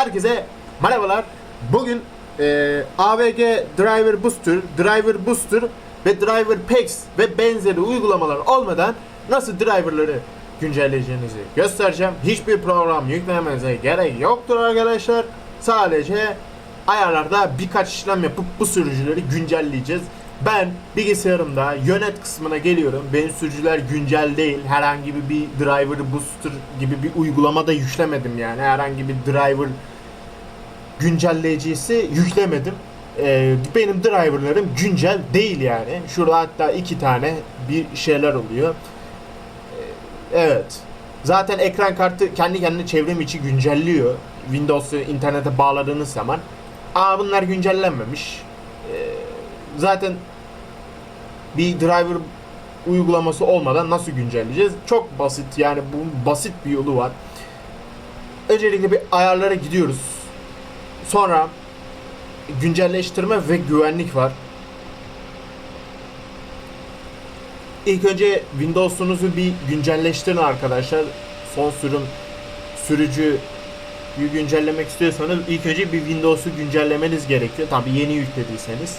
Herkese merhabalar. Bugün e, AVG Driver Booster, Driver Booster ve Driver Packs ve benzeri uygulamalar olmadan nasıl driverları güncelleyeceğinizi göstereceğim. Hiçbir program yüklemenize gerek yoktur arkadaşlar. Sadece ayarlarda birkaç işlem yapıp bu sürücüleri güncelleyeceğiz. Ben bilgisayarımda yönet kısmına geliyorum. Benim sürücüler güncel değil. Herhangi bir driver booster gibi bir uygulama da yüklemedim yani. Herhangi bir driver güncelleyicisi yüklemedim. Ee, benim driverlarım güncel değil yani. Şurada hatta iki tane bir şeyler oluyor. Ee, evet. Zaten ekran kartı kendi kendine çevrim içi güncelliyor. Windows'u internete bağladığınız zaman. Aa bunlar güncellenmemiş. Ee, zaten bir driver uygulaması olmadan nasıl güncelleyeceğiz? Çok basit yani bunun basit bir yolu var. Öncelikle bir ayarlara gidiyoruz. Sonra güncelleştirme ve güvenlik var. İlk önce Windows'unuzu bir güncelleştirin arkadaşlar. Son sürüm sürücü güncellemek istiyorsanız ilk önce bir Windows'u güncellemeniz gerekiyor. Tabi yeni yüklediyseniz.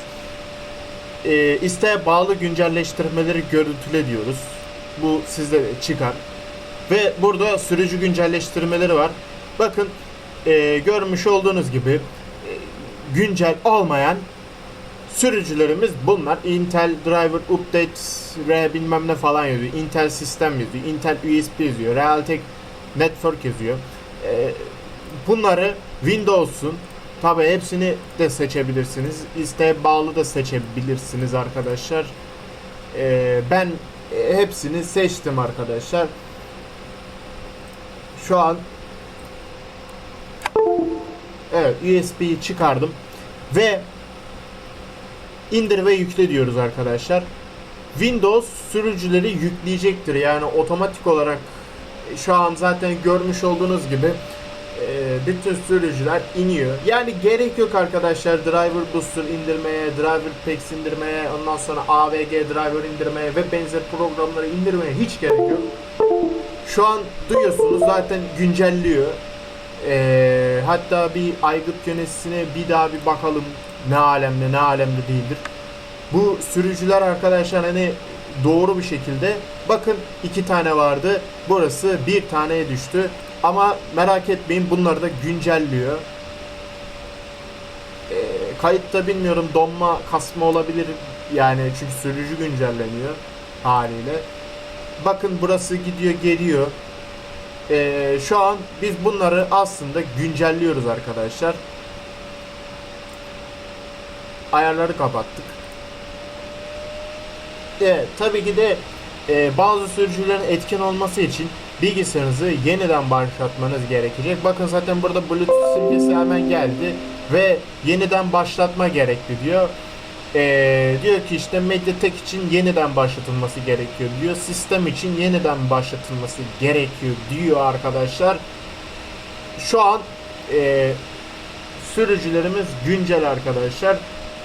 E, isteğe bağlı güncelleştirmeleri görüntüle diyoruz. Bu sizde çıkar. Ve burada sürücü güncelleştirmeleri var. Bakın e, görmüş olduğunuz gibi e, güncel olmayan sürücülerimiz bunlar. Intel Driver Update R bilmem ne falan yazıyor. Intel Sistem yazıyor. Intel USB yazıyor. Realtek Network yazıyor. E, bunları Windows'un tabi hepsini de seçebilirsiniz. İsteğe bağlı da seçebilirsiniz arkadaşlar. E, ben hepsini seçtim arkadaşlar. Şu an Evet USB'yi çıkardım ve indir ve yükle diyoruz arkadaşlar. Windows sürücüleri yükleyecektir. Yani otomatik olarak şu an zaten görmüş olduğunuz gibi e, bütün sürücüler iniyor. Yani gerek yok arkadaşlar Driver Booster indirmeye, Driver Packs indirmeye, ondan sonra AVG Driver indirmeye ve benzer programları indirmeye hiç gerek yok. Şu an duyuyorsunuz zaten güncelliyor. Ee, hatta bir aygıt yöneticisine bir daha bir bakalım ne alemde ne alemde değildir. Bu sürücüler arkadaşlar hani doğru bir şekilde bakın iki tane vardı. Burası bir taneye düştü. Ama merak etmeyin bunları da güncelliyor. Ee, kayıtta bilmiyorum donma kasma olabilir yani çünkü sürücü güncelleniyor haliyle. Bakın burası gidiyor geliyor. Ee, şu an biz bunları aslında güncelliyoruz arkadaşlar. Ayarları kapattık. Evet, tabii ki de e, bazı sürücülerin etkin olması için bilgisayarınızı yeniden başlatmanız gerekecek. Bakın zaten burada Bluetooth simgesi hemen geldi ve yeniden başlatma gerekli diyor. Ee, diyor ki işte Mediatek için yeniden başlatılması gerekiyor diyor. Sistem için yeniden başlatılması gerekiyor diyor arkadaşlar. Şu an e, sürücülerimiz güncel arkadaşlar.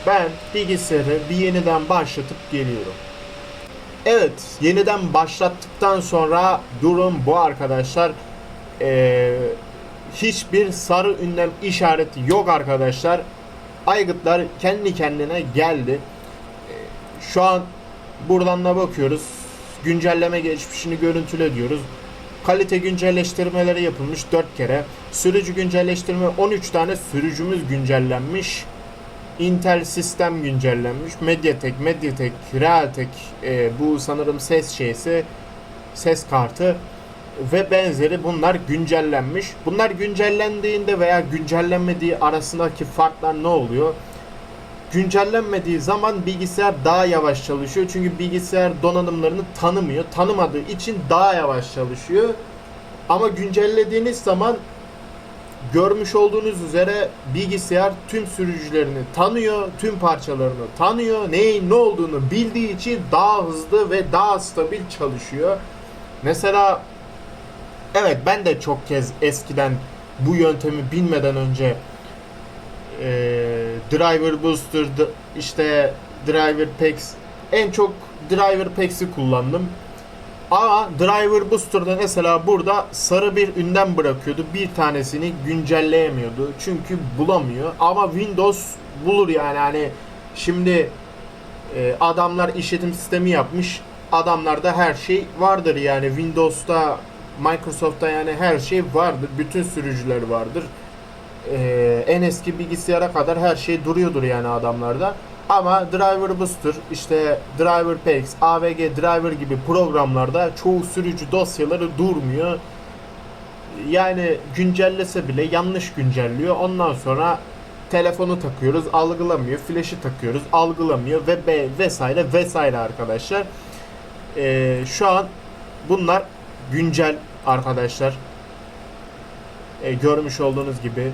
Ben bilgisayarı bir yeniden başlatıp geliyorum. Evet, yeniden başlattıktan sonra durum bu arkadaşlar. Ee, hiçbir sarı ünlem işareti yok arkadaşlar. Aygıtlar kendi kendine geldi. Ee, Şu an buradan da bakıyoruz. Güncelleme geçmişini görüntüle diyoruz. Kalite güncelleştirmeleri yapılmış 4 kere. Sürücü güncelleştirme 13 tane sürücümüz güncellenmiş. Intel sistem güncellenmiş. Mediatek, Mediatek, Realtek e, bu sanırım ses şeysi ses kartı ve benzeri bunlar güncellenmiş. Bunlar güncellendiğinde veya güncellenmediği arasındaki farklar ne oluyor? Güncellenmediği zaman bilgisayar daha yavaş çalışıyor. Çünkü bilgisayar donanımlarını tanımıyor. Tanımadığı için daha yavaş çalışıyor. Ama güncellediğiniz zaman görmüş olduğunuz üzere bilgisayar tüm sürücülerini tanıyor, tüm parçalarını tanıyor, neyin ne olduğunu bildiği için daha hızlı ve daha stabil çalışıyor. Mesela evet ben de çok kez eskiden bu yöntemi bilmeden önce e, Driver Booster, işte Driver Packs en çok Driver Packs'i kullandım. Ama Driver Booster'da mesela burada sarı bir ünlem bırakıyordu. Bir tanesini güncelleyemiyordu. Çünkü bulamıyor. Ama Windows bulur yani hani şimdi e, adamlar işletim sistemi yapmış. Adamlarda her şey vardır yani Windows'ta Microsoft'ta yani her şey vardır. Bütün sürücüler vardır. Ee, en eski bilgisayara kadar her şey duruyordur yani adamlarda. Ama Driver Booster, işte Driver Packs, AVG Driver gibi programlarda çoğu sürücü dosyaları durmuyor. Yani güncellese bile yanlış güncelliyor. Ondan sonra telefonu takıyoruz, algılamıyor. Flash'ı takıyoruz, algılamıyor ve vesaire vesaire arkadaşlar. Ee, şu an bunlar güncel arkadaşlar. Ee, görmüş olduğunuz gibi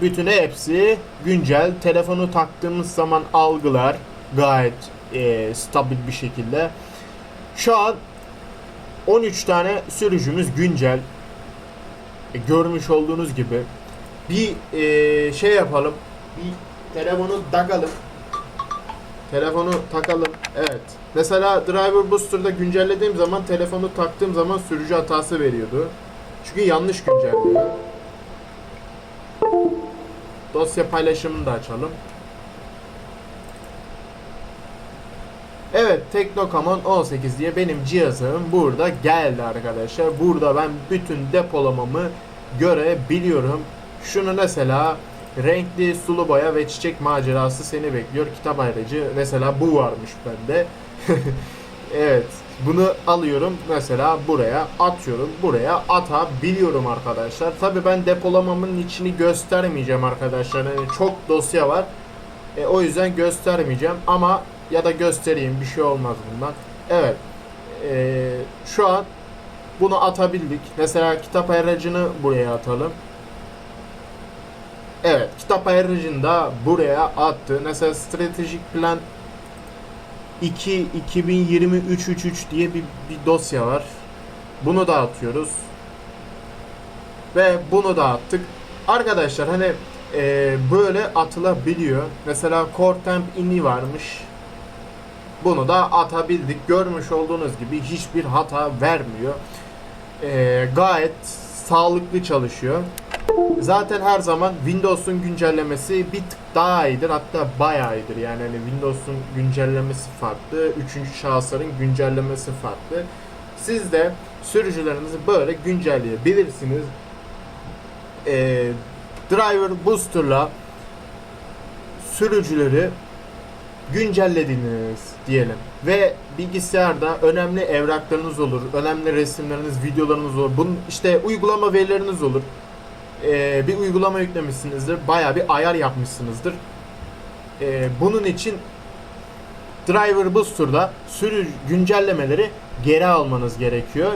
bütün hepsi güncel. Telefonu taktığımız zaman algılar gayet e, stabil bir şekilde. Şu an 13 tane sürücümüz güncel. E, görmüş olduğunuz gibi. Bir e, şey yapalım. Bir telefonu takalım. Telefonu takalım. Evet. Mesela Driver Booster'da güncellediğim zaman telefonu taktığım zaman sürücü hatası veriyordu. Çünkü yanlış güncelliyor. Dosya paylaşımını da açalım. Evet Teknocommon 18 diye benim cihazım burada geldi arkadaşlar. Burada ben bütün depolamamı görebiliyorum. Şunu mesela renkli sulu boya ve çiçek macerası seni bekliyor. Kitap ayrıcı mesela bu varmış bende. evet bunu alıyorum mesela buraya atıyorum buraya atabiliyorum arkadaşlar. Tabi ben depolamamın içini göstermeyeceğim arkadaşlar. Yani çok dosya var. E, o yüzden göstermeyeceğim ama ya da göstereyim bir şey olmaz bundan. Evet. E, şu an bunu atabildik. Mesela kitap ayırıcını buraya atalım. Evet, kitap ayırıcını da buraya attı. Mesela stratejik plan 2 2023 33 diye bir, bir dosya var. Bunu da atıyoruz. Ve bunu da attık. Arkadaşlar hani e, böyle atılabiliyor. Mesela Core Temp ini varmış. Bunu da atabildik. Görmüş olduğunuz gibi hiçbir hata vermiyor. E, gayet sağlıklı çalışıyor. Zaten her zaman Windows'un güncellemesi bir tık daha iyidir. Hatta bayağı iyidir. Yani hani Windows'un güncellemesi farklı. Üçüncü şahısların güncellemesi farklı. Siz de sürücülerinizi böyle güncelleyebilirsiniz. Ee, Driver Booster'la sürücüleri güncellediniz diyelim. Ve bilgisayarda önemli evraklarınız olur, önemli resimleriniz, videolarınız olur. Bunun işte uygulama verileriniz olur e, bir uygulama yüklemişsinizdir. Bayağı bir ayar yapmışsınızdır. E, bunun için Driver Booster'da sürü güncellemeleri geri almanız gerekiyor.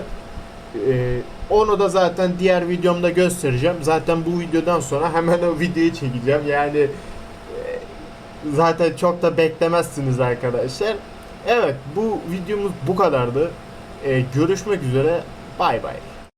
E, onu da zaten diğer videomda göstereceğim. Zaten bu videodan sonra hemen o videoyu çekeceğim. Yani e, zaten çok da beklemezsiniz arkadaşlar. Evet bu videomuz bu kadardı. E, görüşmek üzere. Bay bay.